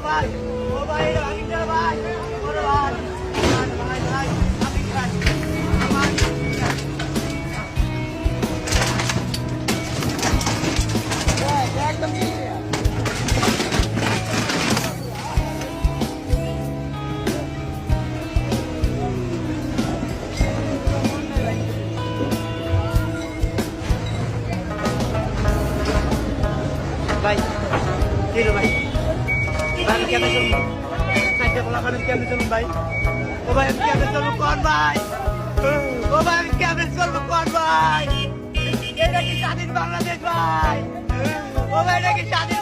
ভাই। ভাই। ঠিক ভাই? ভাই কেন চলুন চারটে বলা আমি কেমনে চলুন ভাই? ও ভাই আমি কেন চলুন কোন ভাই? ও ভাই আমি কেন চলবো কোন ভাই? এটা কি স্বাধীন বাংলাদেশ ভাই? ও ভাই, এটা কি স্বাধীন